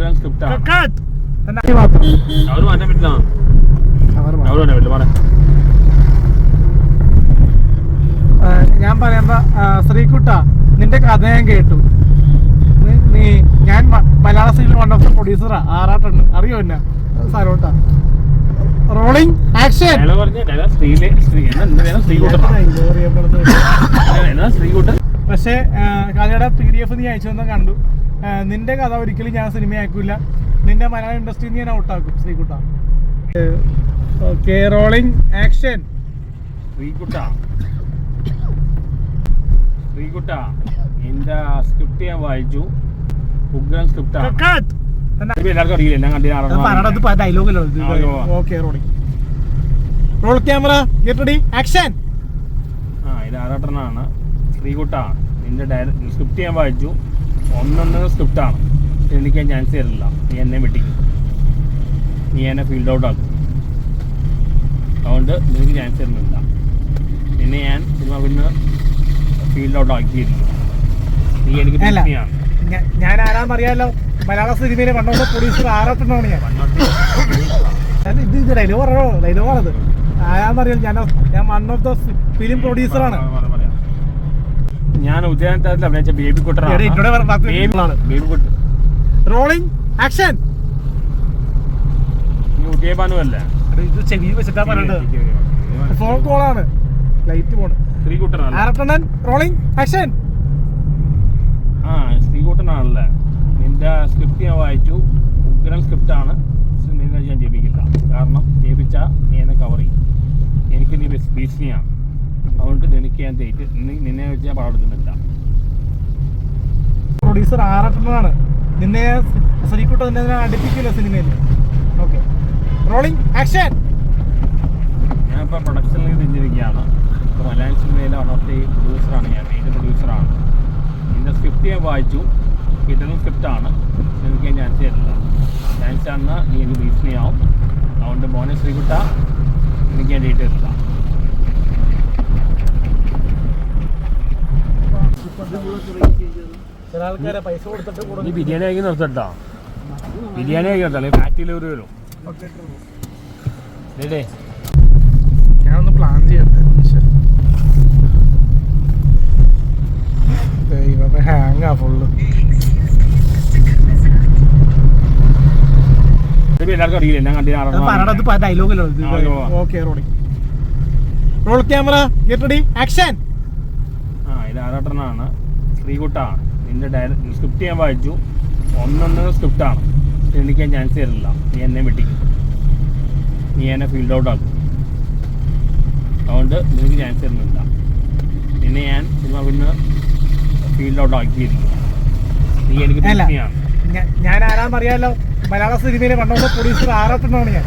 അവർ മാറ്റാൻ പറ്റില്ല അവർ മാറ്റാൻ പറ്റില്ല പറയാം ഞാൻ പറയുമ്പോ ആ, ശ്രീകുട്ട നിന്റെ കഥ ഞാൻ കേട്ടു. നീ- നീ ഞാൻ Malayala serial one of the പ്രൊഡ്യൂസറാ ആറാട്ടുണ്ട് അറിയോ എന്നെ? സാരോട്ട. റോളിംഗ് ആക്ഷൻ എഫ് നീ അയച്ചു തന്നെ കണ്ടു. നിന്റെ കഥ ഒരിക്കലും ഞാൻ സിനിമയാക്കൂല നിന്റെ മലയാള ഇൻഡസ്ട്രിയിൽ ഞാൻ ഔട്ടാക്കും ശ്രീകുട്ട. ഓക്കെ റോളിംഗ് ആക്ഷൻ ശ്രീകുട്ട. ശ്രീകുട്ട എന്റെ സ്ക്രിപ്റ്റ് ഞാൻ വായിച്ചു. ഉഗ്രൻ സ്ക്രിപ്റ്റാണ് എല്ലാവർക്കും അറിയില്ല ഞാൻ കണ്ടില്ല ഡയലോഗല്ലോ. Okay rolling roll camera get ready action ആ ഇത് ആറാട്ടനാണ് ശ്രീകുട്ട നിന്റെ ഡയറക്ട് സ്ക്രിപ്റ്റ് ഞാൻ വായിച്ചു. ഒന്നൊന്നര സ്ക്രിപ്റ്റാണ് എനിക്ക് ചാൻസ് തരില്ല. നീ എന്നെ വെട്ടിക്കും. നീ എന്നെ ഫീൽഡ് ഔട്ട് ആക്കും. അതുകൊണ്ട് നിനക്ക് ചാൻസ് തരുന്നില്ല. പിന്നെ ഞാൻ സിനിമ പിന്നെ ഫീൽഡ് ഔട്ട് ആക്കിയിരുന്നു. നീ എനിക്ക്. ഭീഷണിയാണ് ഞാൻ ആരാന്ന് അറിയാലോ? മലയാള സിനിമയിലെ പണ്ടോട്ട് പ്രൊഡ്യൂസർ ആറാട്ടെണ്ണാണ് ഞാൻ ഇത് ഇത് ഡയലോഗ് പറയോ ഡയലോഗ് ആണത്. ഞാൻ ഞാൻ വൺ ഓഫ് ദ ഫിലിം പ്രൊഡ്യൂസറാണ് ഞാൻ ഉദയനത്തിൽ അഭിനയിച്ച ബേബി കുട്ടറാണ്. റോളിംഗ് ആക്ഷൻ നീ ഉദയഭാനു അല്ലേ. ഇത് ചെവി വെച്ചിട്ടാ പറയണ്ടത്. ഫോൺ കോളാണ് ലൈറ്റ് പോണ് ശ്രീകുട്ടനാണ് ആറട്ടെണ്ണൻ റോളിംഗ് ആക്ഷൻ ആ ശ്രീകുട്ടനാണല്ലേ നിന്റെ സ്ക്രിപ്റ്റ് ഞാൻ വായിച്ചു. ഉഗ്രൻ സ്ക്രിപ്റ്റാണ് നിന്നെ ഞാൻ ജപിക്കില്ല കാരണം ജപിച്ച നീ എന്നെ കവർ ചെയ്യും. എനിക്ക് നീ ബസ് ഭീഷണിയാണ് അതുകൊണ്ട് നിനക്ക് ഞാൻ തേറ്റ് നിന്നെ- വെച്ച് ഞാൻ പടം എടുക്കുന്നില്ല പ്രൊഡ്യൂസർ ആറട്ടെണ്ണനാണ് നിന്നെ ശ്രീകുട്ട നിന്നെ അടുപ്പിക്കില്ല സിനിമയിൽ ഓക്കെ റോളിംഗ് ആക്ഷൻ ഞാൻ ഇപ്പോൾ പ്രൊഡക്ഷനിൽ തിരിഞ്ഞിരിക്കുകയാണ്. ഇപ്പോൾ മലയാളം സിനിമയിലെ വൺ ഓഫ് ദി പ്രൊഡ്യൂസറാണ് ഞാൻ മെയിൻ പ്രൊഡ്യൂസറാണ് ഇതിന്റെ സ്ക്രിപ്റ്റ് ഞാൻ വായിച്ചു. കിട്ടുന്ന സ്ക്രിപ്റ്റാണ് നിനക്ക് ഞാൻ ചാൻസ് തരില്ല ചാൻസ് തന്ന നീ എനിക്ക് ഭീഷണിയാവും അതുകൊണ്ട് മോനെ ശ്രീകുട്ട എനിക്ക് ഞാൻ ഡേറ്റ് തരില്ല ചില ആൾക്കാരെ പൈസ കൊടുത്തിട്ട് നീ ബിരിയാണി ആക്കി നിർത്തട്ടോ. ബിരിയാണി ആക്കി നിർത്തല്ലേ ഫാറ്റിൽ ഒരു വരും ഞാനൊന്ന് പ്ലാൻ ചെയ്യട്ടെ ദൈവമേ ഹാങ്ങാ ഫുള്ള് എല്ലാവർക്കും അറിയില്ല? ഞാൻ പറയണത് കണ്ടില്ല ഡയലോഗല്ലോ. Okay rolling roll camera get ready action ഇത് ആറാട്ടനാണ് ശ്രീകുട്ടാണ്. നിന്റെ ഡയറക്ട് സ്ക്രിപ്റ്റ് ഞാൻ വായിച്ചു. ഒന്നൊന്ന് സ്ക്രിപ്റ്റാണ് എനിക്ക് ഞാൻ ചാൻസ് തരില്ല. നീ എന്നെ വെട്ടിക്കും. നീ എന്നെ ഫീൽഡ് ഔട്ട് ആക്കും. അതുകൊണ്ട് നിനക്ക് ചാൻസ് തരുന്നില്ല. നിന്നെ ഞാൻ സിനിമ പിന്നെ ഫീൽഡ് ഔട്ട് ആക്കിയിരുന്നു നീ എനിക്ക്. ഭീഷണിയാണ് ഞാൻ ആരാന്ന് അറിയാലോ? മലയാള സിനിമയിൽ പണ്ടോട്ട് പ്രൊഡ്യൂസർ ആരാട്ടണോ ഞാൻ.